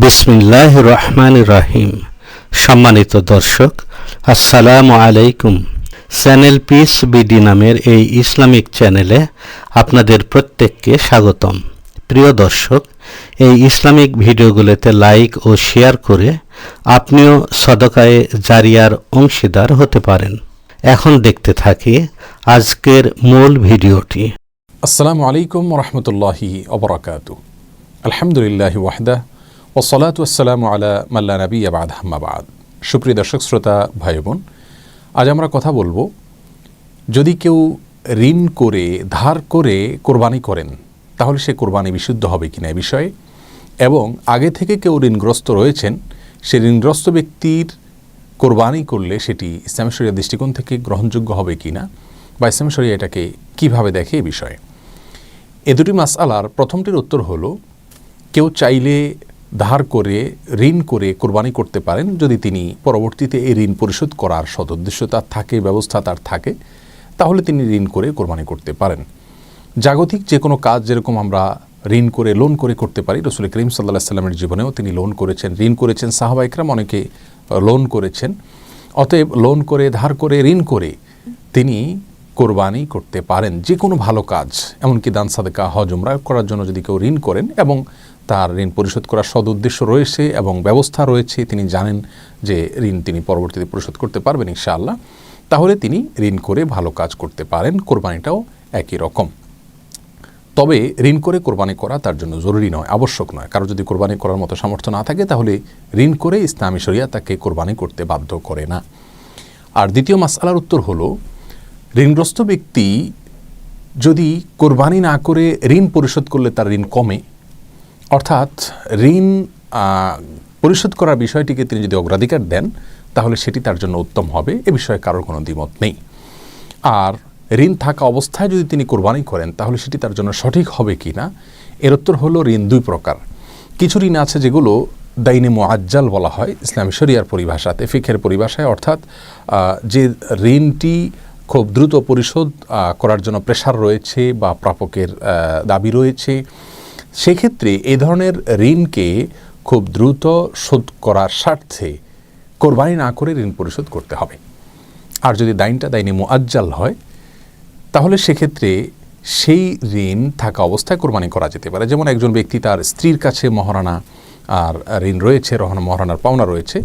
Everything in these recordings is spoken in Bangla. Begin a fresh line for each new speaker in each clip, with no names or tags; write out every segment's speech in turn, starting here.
বিসমিল্লাহ রহমান রাহিম। সম্মানিত দর্শক, আসসালামু আলাইকুম। চ্যানেল পিস বিডি নামের এই ইসলামিক চ্যানেলে আপনাদের প্রত্যেককে স্বাগতম। প্রিয় দর্শক, এই ইসলামিক ভিডিওগুলোতে লাইক ও শেয়ার করে আপনিও সদকায়ে জারিয়ার অংশীদার হতে পারেন। এখন দেখতে থাকি আজকের মূল ভিডিওটি।
আসসালামু আলাইকুম রহমতুল্লাহি আলহামদুলিল্লাহ ওয়াহদা ওসলাত আসসালামু আলা মাল্লা নবী আবাদ হাম্মাবাদ সুপ্রিয় দর্শক, শ্রোতা, ভাই বোন, আজ আমরা কথা বলব, যদি কেউ ঋণ করে, ধার করে কোরবানি করেন, তাহলে সে কোরবানি বিশুদ্ধ হবে কিনা এ বিষয়ে, এবং আগে থেকে কেউ ঋণগ্রস্ত রয়েছেন, সে ঋণগ্রস্ত ব্যক্তির কোরবানি করলে সেটি ইসলামী দৃষ্টিকোণ থেকে গ্রহণযোগ্য হবে কিনা, বা ইসলামী এটাকে কীভাবে দেখে এ বিষয়ে। এ দুটি মাসআলার প্রথমটির উত্তর হলো, কেউ চাইলে ধার করে, ঋণ করে কোরবানি করতে পারেন যদি তিনি পরবর্তীতে এই ঋণ পরিশোধ করার সদুদ্দেশ্য তার থাকে, ব্যবস্থা তার থাকে, তাহলে তিনি ঋণ করে কোরবানি করতে পারেন। জাগতিক যে কোনো কাজ যেরকম আমরা ঋণ করে লোন করে করতে পারি, রসুল করিম সাল্লাহ সাল্লামের জীবনেও তিনি লোন করেছেন, ঋণ করেছেন সাহাবা ইকরাম অনেকে লোন করেছেন। অতএব লোন করে, ধার করে, ঋণ করে তিনি কোরবানি করতে পারেন। যে কোনো ভালো কাজ, এমনকি দান, সাদেকা, হজ, উমরা করার জন্য যদি কেউ ঋণ করেন এবং তার ঋণ পরিশোধ করার সদ উদ্দেশ্য রয়েছে এবং ব্যবস্থা রয়েছে, তিনি জানেন যে ঋণ তিনি পরবর্তীতে পরিশোধ করতে পারবেন ইনশাআল্লাহ। তাহলে তিনি ঋণ করে ভালো কাজ করতে পারেন, কোরবানিটাও একই রকম। তবে ঋণ করে কোরবানি করা তার জন্য জরুরি নয়, আবশ্যক নয়। কারও যদি কোরবানি করার মতো সামর্থ্য না থাকে, তাহলে ঋণ করে ইসলামী শরিয়া তাকে কোরবানি করতে বাধ্য করে না। আর দ্বিতীয় মাসালার উত্তর হলো, ঋণগ্রস্ত ব্যক্তি যদি কোরবানি না করে ঋণ পরিশোধ করলে তার ঋণ কমে অর্থাৎ ঋণ পরিশোধ করার বিষয়টিকে তিনি যদি অগ্রাধিকার দেন, তাহলে সেটি তার জন্য উত্তম হবে। এ বিষয়ে কারোর কোনো দ্বিমত নেই। আর ঋণ থাকা অবস্থায় যদি তিনি কোরবানি করেন, তাহলে সেটি তার জন্য সঠিক হবে কি না? এর উত্তর হলো ঋণ দুই প্রকার। কিছু ঋণ আছে যেগুলো দাইনে মোয়াজ্জাল বলা হয়, ইসলামী শরিয়ার পরিভাষাতে ফিখের পরিভাষায়, অর্থাৎ যে ঋণটি খুব দ্রুত পরিশোধ করার জন্য প্রেশার রয়েছে বা প্রাপকের দাবি রয়েছে সেক্ষেত্রে এ ধরনের ঋণকে খুব দ্রুত শোধ করার স্বার্থে কোরবানি না করে ঋণ পরিশোধ করতে হবে। আর যদি দাইনটা দাইনি মোয়াজ্জাল হয়, তাহলে সেক্ষেত্রে সেই ঋণ থাকা অবস্থায় কোরবানি করা যেতে পারে। যেমন একজন ব্যক্তি তার স্ত্রীর কাছে মহারানা আর ঋণ রয়েছে রহনা মহারানার পাওনা রয়েছে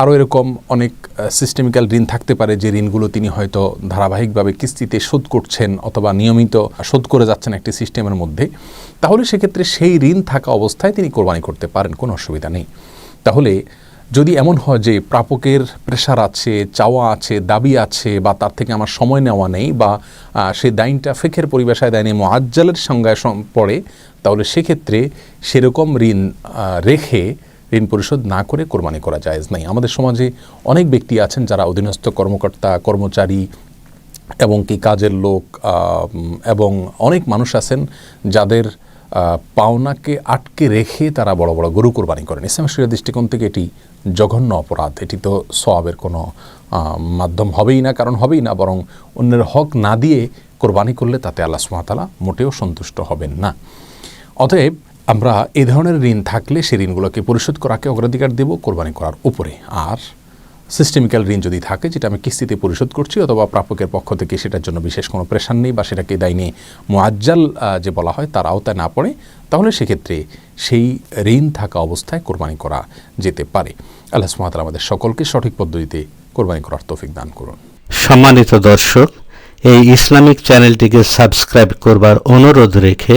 আরও এরকম অনেক সিস্টেমিক্যাল ঋণ থাকতে পারে যে ঋণগুলো তিনি হয়তো ধারাবাহিকভাবে কিস্তিতে শোধ করছেন অথবা নিয়মিত শোধ করে যাচ্ছেন একটি সিস্টেমের মধ্যে। তাহলে সেক্ষেত্রে সেই ঋণ থাকা অবস্থায় তিনি কোরবানি করতে পারেন, কোনো অসুবিধা নেই। তাহলে যদি এমন হয় যে প্রাপকের প্রেশার আছে, চাওয়া আছে, দাবি আছে বা তার থেকে আমার সময় নেওয়া নেই বা সেই দাইনটা ফেকের পরিবেশায় দেয়নি মোয়াজ্জালের সংজ্ঞায় পড়ে, তাহলে সেক্ষেত্রে সেরকম ঋণ রেখে ঋণ পরিশোধ না করে কোরবানি করা যায় নাই। আমাদের সমাজে অনেক ব্যক্তি আছেন যারা অধীনস্থ কর্মকর্তা, কর্মচারী এবং কি কাজের লোক এবং অনেক মানুষ আছেন যাদের পাওনাকে আটকে রেখে তারা বড় বড় গরু কোরবানি করেন। ইসলাম দৃষ্টিকোণ থেকে এটি জঘন্য অপরাধ। এটি তো সবের কোনো মাধ্যম হবেই না, কারণ হবেই না, বরং অন্যের হক না দিয়ে কোরবানি করলে তাতে আল্লাহ সুমাতালা মোটেও সন্তুষ্ট হবেন না। অতএব আমরা এ ধরনের ঋণ থাকলে সেই ঋণগুলোকে পরিশোধ করাকে অগ্রাধিকার দেব, কোরবানি করার উপরে। আর সিস্টেমিক্যাল ঋণ যদি থাকে, যেটা আমি কিস্তিতে পরিশোধ করছি অথবা প্রাপকের পক্ষ থেকে সেটার জন্য বিশেষ কোনো প্রেশার নেই বা সেটাকে দায়নি মোয়াজ্জাল যে বলা হয় তার আওতায় না পড়ে, তাহলে সেক্ষেত্রে সেই ঋণ থাকা অবস্থায় কোরবানি করা যেতে পারে। আল্লাহ সুমাতাল আমাদের সকলকে সঠিক পদ্ধতিতে কোরবানি করার তৌফিক দান করুন।
সম্মানিত দর্শক, এই ইসলামিক চ্যানেলটিকে সাবস্ক্রাইব করবার অনুরোধ রেখে